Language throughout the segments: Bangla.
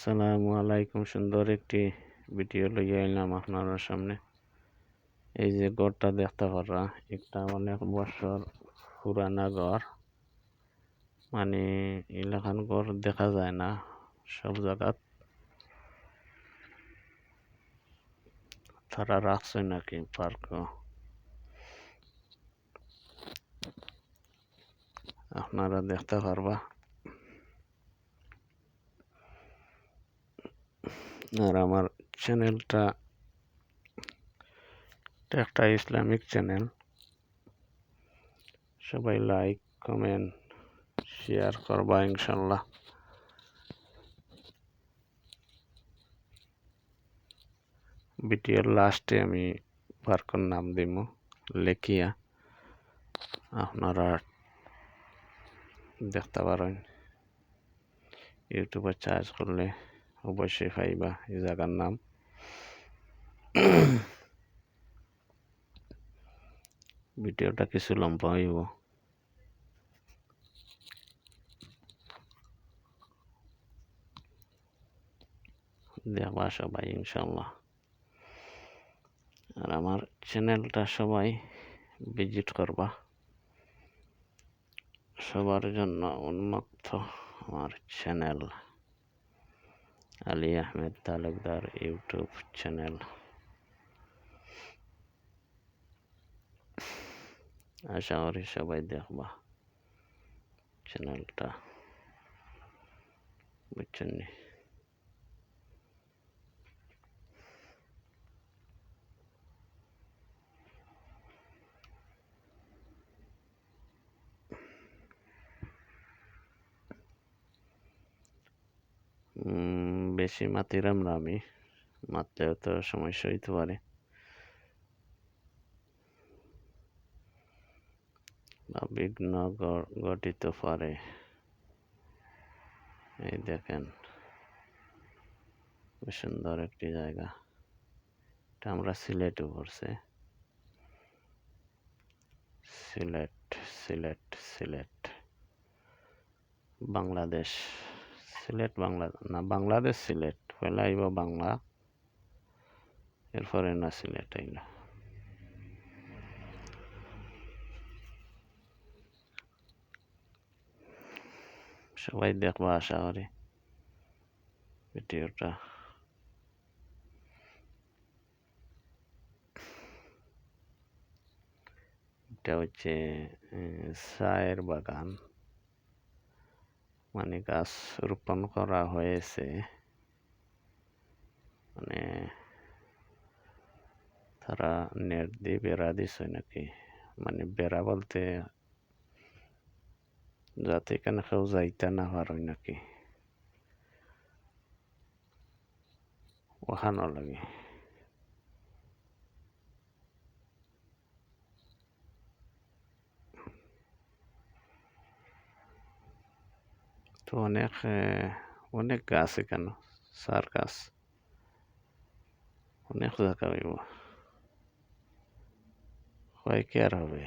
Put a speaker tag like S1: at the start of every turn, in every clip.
S1: আসসালামু আলাইকুম। সুন্দর একটি ভিডিও লইয়া এলাম আপনার সামনে। এই যে ঘরটা দেখতে পারা একটা অনেক বছর পুরানা ঘর মানে এলাকান ঘর দেখা যায় না সব জায়গাত। তারা রাখছে নাকি পার্ক? আপনারা দেখতে পারবা। আর আমার চ্যানেলটা একটা ইসলামিক চ্যানেল। সবাই লাইক কমেন্ট শেয়ার করবা ইনশাল্লাহ ভিডিওর লাস্টে আমি পার্কের নাম দিব, লেখিয়া। আপনারা দেখতে পারেন। ইউটিউবে চার্জ করলে অবশ্যই পাইবা এই জায়গার নাম। ভিডিওটা কিছু লম্বা হইব। দেখবা সবাই ইনশাল্লাহ আর আমার চ্যানেলটা সবাই ভিজিট করবা। সবার জন্য উন্মুক্ত আমার channel. Ali Ahmed Talukdar YouTube channel আশা করি সবাই দেখবা চ্যানেলটা বুঝছেন বেশি মাতিরাম না আমি। মারলেও তো সমস্যা হইতে পারে। বা বিঘ্ন ঘটিতে পারে। এই দেখেন সুন্দর একটি জায়গা। এটা আমরা সিলেটে পড়ছে। সিলেট সিলেট সিলেট। বাংলাদেশ। সিলেট বাংলা, না বাংলাদেশ সিলেট, পয়লা আইব বাংলা, এরপরে না সিলেট আইল সবাই দেখবা আশা করি ভিডিওটা। এটা হচ্ছে চায়ের বাগান। মানে গাছ রোপণ করা হয়েছে। মানে তারা নেট দিয়ে বেড়া দিছে নাকি? মানে বেড়া বলতে যাতে এখানে কেউ যাইতে না পারই নাকি? ওখানো লাগে। তো অনেক অনেক গাছ এখানে, সার গাছ। অনেক জায়গা হইব হয় কি আর হবে?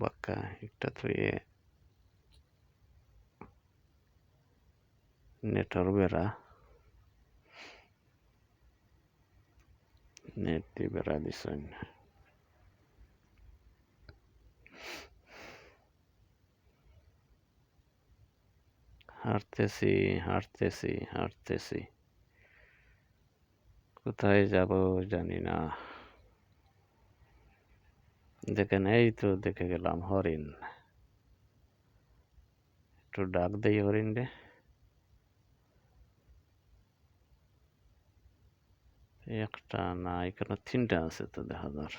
S1: বাক্কা, একটা তো ইয়ে নেটর বেড়া। নেট দিয়ে বেড়া দিছেন। হাঁটতেছি হাঁটতেছি হাঁটতেছি কোথায় যাব জানি না। দেখেন, এই তো দেখে গেলাম হরিণ। একটু ডাক দেই হরিণ রে একটা না, এখানে তিনটা আছে তো দেখা যার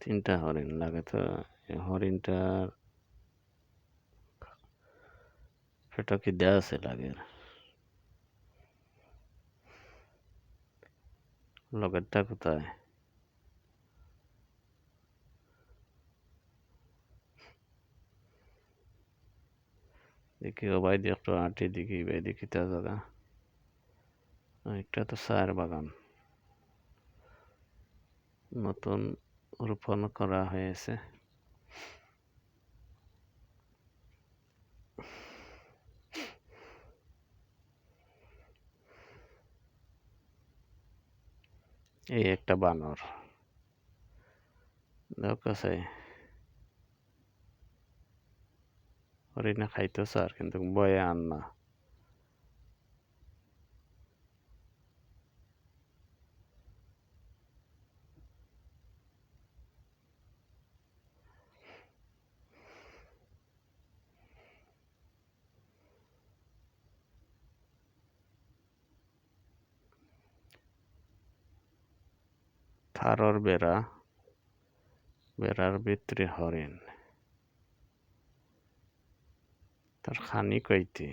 S1: তিনটা হরিণ লাগে তো হরিণটার সেটা কি দেওয়া আছে লাগে লগেরটা কোথায় দেখি ও ভাই দিয়ে একটু আটি দেখি ভাই দেখি তা জায়গা একটা তো সার বাগান নতুন রোপণ করা হয়েছে। এই একটা বানর। কাছে হরিণা খাইতো স্যার কিন্তু বয়ে আন না। থারর বেড়া, বেড়ার ভিতরে হরিণ। তার খানি কইতে।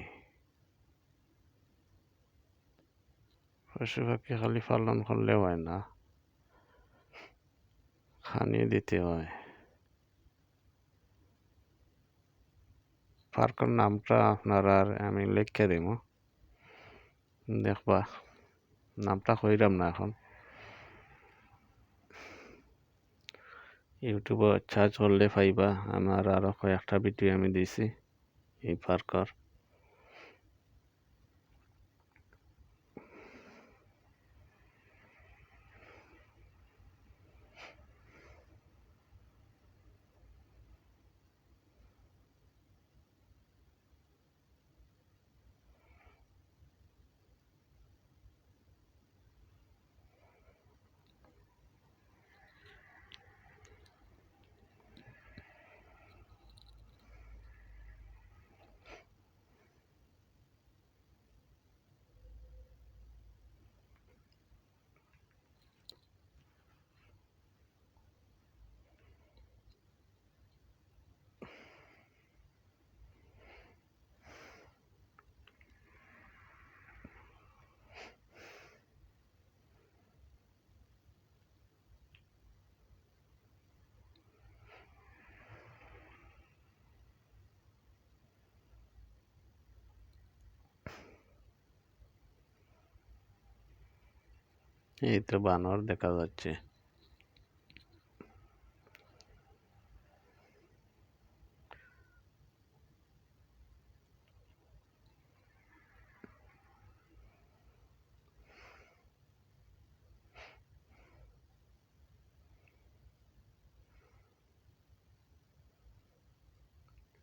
S1: পশু পাখি খালি পালন করলে হয় না। খানি দিতে হয়। পার্কের নামটা আপনার আর আমি লিখে দিব দেখবা, নামটা কইরাম না এখন। ইউটিউবে সার্চ করলে পাইবা। আমার আরও কয়েকটা ভিডিও আমি দিছি এই পার্কর এই তো বানর দেখা যাচ্ছে।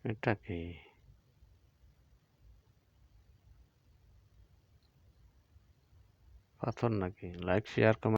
S1: এটা কি? পাথর নাকি? Like share comment